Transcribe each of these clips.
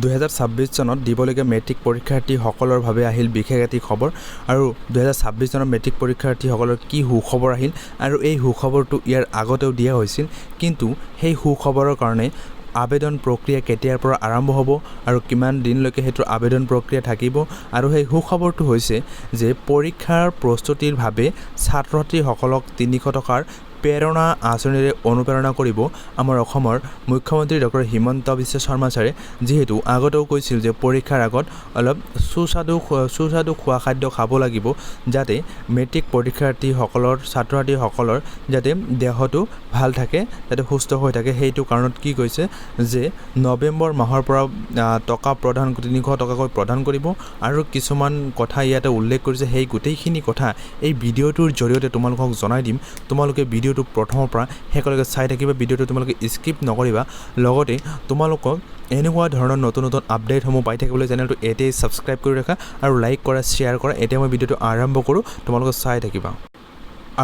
দুহেজাৰ ছাব্বিছ চনত দিবলগীয়া মেট্ৰিক পৰীক্ষাৰ্থীসকলৰ বাবে আহিল বিশেষ এটি খবৰ আৰু দুহেজাৰ ছাব্বিছ চনৰ মেট্ৰিক পৰীক্ষাৰ্থীসকলৰ কি সুখবৰ আহিল আৰু এই সুখবৰটো ইয়াৰ আগতেও দিয়া হৈছিল। কিন্তু সেই সুখবৰৰ কাৰণে আবেদন প্ৰক্ৰিয়া কেতিয়াৰ পৰা আৰম্ভ হ'ব আৰু কিমান দিনলৈকে সেইটো আবেদন প্ৰক্ৰিয়া থাকিব আৰু সেই সুখবৰটো হৈছে যে পৰীক্ষাৰ প্ৰস্তুতিৰ বাবে ছাত্ৰ ছাত্ৰীসকলক তিনিশ টকাৰ প্ৰেৰণা আঁচনিৰে অনুপ্ৰেৰণা কৰিব আমাৰ অসমৰ মুখ্যমন্ত্ৰী ডক্টৰ হিমন্ত বিশ্ব শৰ্মা ছাৰে। যিহেতু আগতেও কৈছিল যে পৰীক্ষাৰ আগত অলপ সুস্বাদু সুস্বাদু খোৱা খাদ্য খাব লাগিব যাতে মেট্ৰিক পৰীক্ষাৰ্থীসকলৰ ছাত্ৰ ছাত্ৰীসকলৰ যাতে দেহটো ভালো থাকে, যাতে সুস্থ হৈ থাকে। সেইটো কাৰণত কি কৈছে যে নৱেম্বৰ মাহৰ পৰা টকা প্ৰদান, তিনিশ টকাকৈ প্ৰদান কৰিব আৰু কিছুমান কথা ইয়াতে উল্লেখ কৰিছে। সেই গোটেইখিনি কথা এই ভিডিঅ'টোৰ জৰিয়তে তোমালোকক জনাই দিম। তোমালোকে ভিডিঅ'টো প্ৰথমৰ পৰা শেষলৈকে চাই থাকিবা, ভিডিঅ'টো তোমালোকে স্কিপ নকৰিবা। লগতে তোমালোকক এনেকুৱা ধৰণৰ নতুন নতুন আপডেটসমূহ পাই থাকিবলৈ চেনেলটো এতিয়াই ছাবস্ক্ৰাইব কৰি ৰাখা আৰু লাইক কৰা শ্বেয়াৰ কৰা, এতিয়া মই ভিডিঅ'টো আৰম্ভ কৰোঁ তোমালোকে চাই থাকিবা।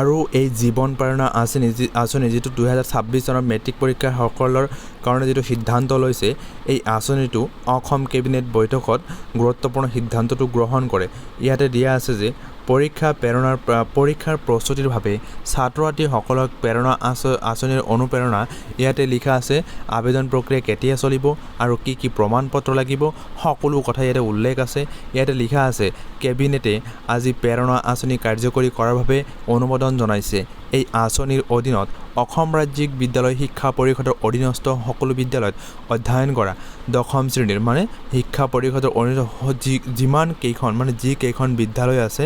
আৰু এই জীৱন প্ৰেৰণা আঁচনি যি আঁচনি যিটো দুহেজাৰ ছাব্বিছ চনৰ মেট্ৰিক পৰীক্ষাসকলৰ কাৰণে যিটো সিদ্ধান্ত লৈছে, এই আঁচনিটো অসম কেবিনেট বৈঠকত গুৰুত্বপূৰ্ণ সিদ্ধান্তটো গ্ৰহণ কৰে। ইয়াতে দিয়া আছে যে পৰীক্ষা প্ৰেৰণাৰ প্ৰ- পৰীক্ষাৰ প্ৰস্তুতিৰ বাবে ছাত্ৰ ছাত্ৰীসকলক প্ৰেৰণা আঁচ, আঁচনিৰ অনুপ্ৰেৰণা ইয়াতে লিখা আছে, আবেদন প্ৰক্ৰিয়া কেতিয়া চলিব আৰু কি কি প্ৰমাণ পত্ৰ লাগিব, সকলো কথা ইয়াতে উল্লেখ আছে। ইয়াতে লিখা আছে, কেবিনেটে আজি প্ৰেৰণা আঁচনি কাৰ্যকৰী কৰাৰ বাবে অনুমোদন জনাইছে। এই আঁচনিৰ অধীনত অসম ৰাজ্যিক বিদ্যালয় শিক্ষা পৰিষদৰ অধীনস্থ সকলো বিদ্যালয়ত অধ্যয়ন কৰা দশম শ্ৰেণীৰ মানে শিক্ষা পৰিষদৰ অধীনত যি, যিমান কেইখন মানে যি কেইখন বিদ্যালয় আছে,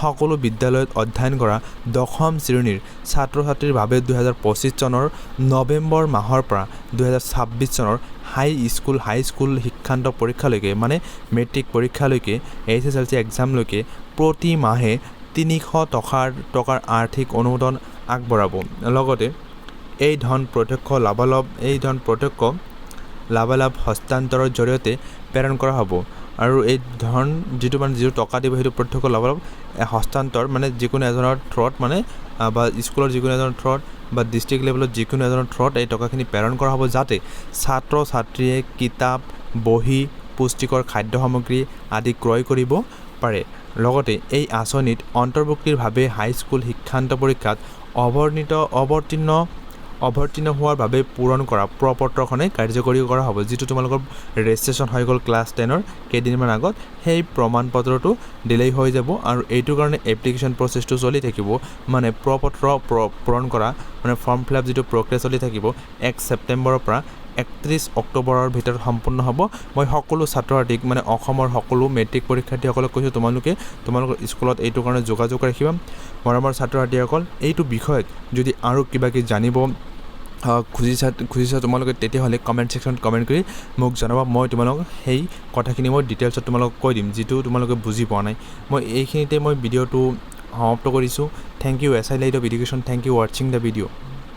সকলো বিদ্যালয়ত অধ্যয়ন কৰা দশম শ্ৰেণীৰ ছাত্ৰ ছাত্ৰীৰ বাবে দুহেজাৰ পঁচিছ চনৰ নৱেম্বৰ মাহৰ পৰা দুহেজাৰ ছাব্বিছ চনৰ হাই স্কুল হাই স্কুল শিক্ষান্ত পৰীক্ষালৈকে মানে মেট্ৰিক পৰীক্ষালৈকে, এইচ এছ এল চি এক্সামলৈকে প্ৰতি মাহে তিনিশ টকাৰ টকাৰ আৰ্থিক অনুমোদন আগবঢ়াব। লগতে, এই ধন প্ৰত্যক্ষ লাভালাভ, এই ধন প্ৰত্যক্ষ লাভালাভ হস্তান্তৰৰ জৰিয়তে প্ৰেৰণ কৰা হ'ব। আৰু এই ধন যিটো মানে যিটো টকা দিব, সেইটো প্ৰত্যক্ষ লাভালাভ হস্তান্তৰ মানে যিকোনো এজনৰ থ্ৰত মানে বা স্কুলৰ যিকোনো এজনৰ থ্ৰত বা ডিষ্ট্ৰিক্ট লেভেলত যিকোনো এজনৰ থ্ৰত এই টকাখিনি প্ৰেৰণ কৰা হ'ব যাতে ছাত্ৰ ছাত্ৰীয়ে কিতাপ, বহী, পুষ্টিকৰ খাদ্য সামগ্ৰী আদি ক্ৰয় কৰিব পাৰে লগতে এই আঁচনিত অন্তৰ্ভুক্তিৰভাৱে হাইস্কুল শিক্ষান্ত পৰীক্ষাত অৱৰ্ণিত, অৱতীৰ্ণ অৱতীৰ্ণ হোৱাৰ বাবে পূৰণ কৰা প্ৰ পত্ৰখনে কাৰ্যকৰী কৰা হ'ব। যিটো তোমালোকৰ ৰেজিষ্ট্ৰেশ্যন হৈ গ'ল ক্লাছ টেনৰ কেইদিনমান আগত, সেই প্ৰমাণ পত্ৰটো দিলেই হৈ যাব আৰু এইটোৰ কাৰণে এপ্লিকেশ্যন প্ৰচেছটো চলি থাকিব। মানে প্ৰ পত্ৰ প্ৰ- পূৰণ কৰা মানে ফৰ্ম ফিল আপ যিটো প্ৰক্ৰিয়া চলি থাকিব, এক ছেপ্টেম্বৰৰ পৰা একত্ৰিছ অক্টোবৰৰ ভিতৰত সম্পূৰ্ণ হ'ব। মই সকলো ছাত্ৰ ছাত্ৰীক মানে অসমৰ সকলো মেট্ৰিক পৰীক্ষাৰ্থীসকলক কৈছোঁ, তোমালোকে, তোমালোকৰ স্কুলত এইটো কাৰণে যোগাযোগ ৰাখিবা। মৰমৰ ছাত্ৰ ছাত্ৰীসকল এইটো বিষয়ত যদি আৰু কিবা কিবি জানিব খুজিছা খুজিছা তোমালোকে, তেতিয়াহ'লে কমেণ্ট ছেকশ্যনত কমেণ্ট কৰি মোক জনাবা। মই তোমালোকক সেই কথাখিনি মই ডিটেইলছত তোমালোকক কৈ দিম, যিটো তোমালোকে বুজি পোৱা নাই। মই এইখিনিতে মই ভিডিঅ'টো সমাপ্ত কৰিছোঁ। Thank you S I light of education thank you ৱাটছিং the ভিডিঅ'